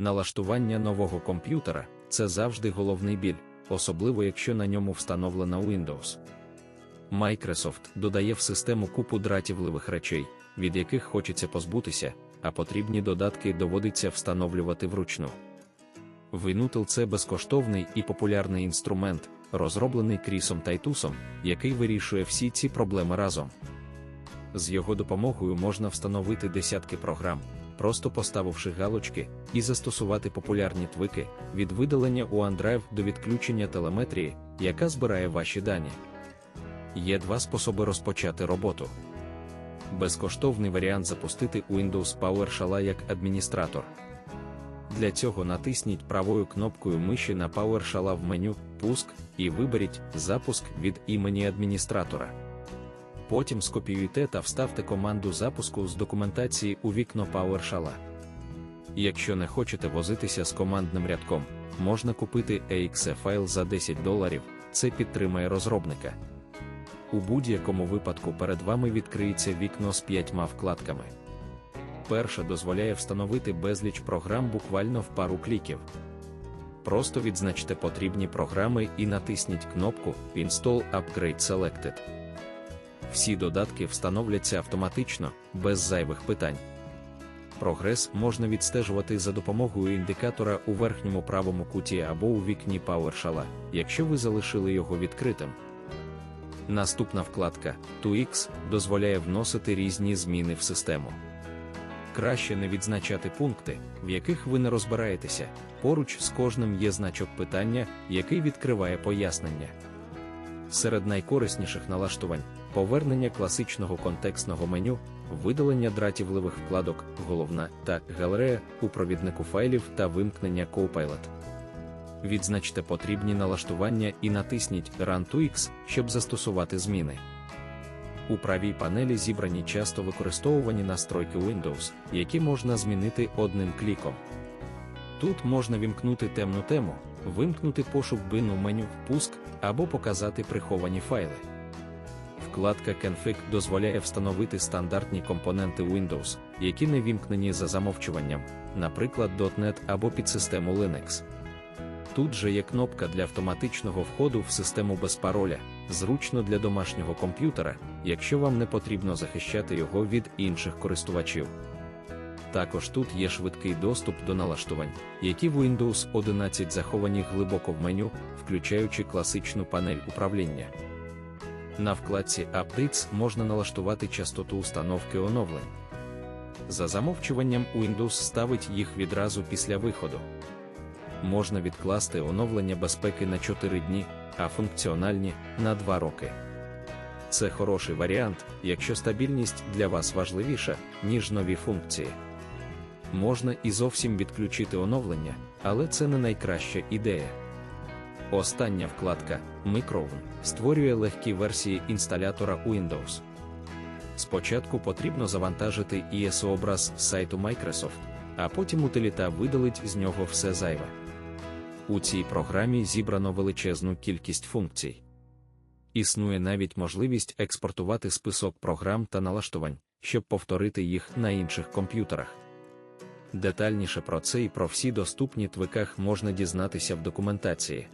Налаштування нового комп'ютера це завжди головний біль, особливо якщо на ньому встановлена Windows. Microsoft додає в систему купу дратівливих речей, від яких хочеться позбутися, а потрібні додатки доводиться встановлювати вручну. Винутил це безкоштовний і популярний інструмент, розроблений Крісом Тайтусом, який вирішує всі ці проблеми разом. З його допомогою можна встановити десятки програм, просто поставивши галочки, і застосувати популярні твики від видалення у OneDrive до відключення телеметрії, яка збирає ваші дані. Є два способи розпочати роботу. Безкоштовний варіант запустити Windows PowerShell як адміністратор. Для цього натисніть правою кнопкою миші на PowerShell в меню Пуск і виберіть Запуск від імені адміністратора. Потім скопіюйте та вставте команду запуску з документації у вікно PowerShell. Якщо не хочете возитися з командним рядком, можна купити exe файл за 10 доларів, це підтримає розробника. У будь-якому випадку перед вами відкриється вікно з п'ятьма вкладками. Перша дозволяє встановити безліч програм буквально в пару кліків. Просто відзначте потрібні програми і натисніть кнопку Install Upgrade Selected. Всі додатки встановляться автоматично, без зайвих питань. Прогрес можна відстежувати за допомогою індикатора у верхньому правому куті або у вікні PowerShell, якщо ви залишили його відкритим. Наступна вкладка 2X дозволяє вносити різні зміни в систему. Краще не відзначати пункти, в яких ви не розбираєтеся. Поруч з кожним є значок питання, який відкриває пояснення. Серед найкорисніших налаштувань повернення класичного контекстного меню, видалення дратівливих вкладок, головна та галерея у провіднику файлів та вимкнення Copilot. Відзначте потрібні налаштування і натисніть Run to X, щоб застосувати зміни. У правій панелі зібрані часто використовувані настройки Windows, які можна змінити одним кліком. Тут можна вімкнути темну тему, вимкнути пошук бину меню Впуск або показати приховані файли. Вкладка Config дозволяє встановити стандартні компоненти Windows, які не вімкнені за замовчуванням, наприклад, .NET або підсистему Linux. Тут же є кнопка для автоматичного входу в систему без пароля, зручно для домашнього комп'ютера, якщо вам не потрібно захищати його від інших користувачів. Також тут є швидкий доступ до налаштувань, які в Windows 11 заховані глибоко в меню, включаючи класичну панель управління. На вкладці Updates можна налаштувати частоту установки оновлень. За замовчуванням Windows ставить їх відразу після виходу. Можна відкласти оновлення безпеки на 4 дні, а функціональні на 2 роки. Це хороший варіант, якщо стабільність для вас важливіша, ніж нові функції. Можна і зовсім відключити оновлення, але це не найкраща ідея. Остання вкладка Micron створює легкі версії інсталятора Windows. Спочатку потрібно завантажити ISO-образ з сайту Microsoft, а потім утиліта видалить з нього все зайве. У цій програмі зібрано величезну кількість функцій. Існує навіть можливість експортувати список програм та налаштувань, щоб повторити їх на інших комп'ютерах. Детальніше про це і про всі доступні твиках можна дізнатися в документації.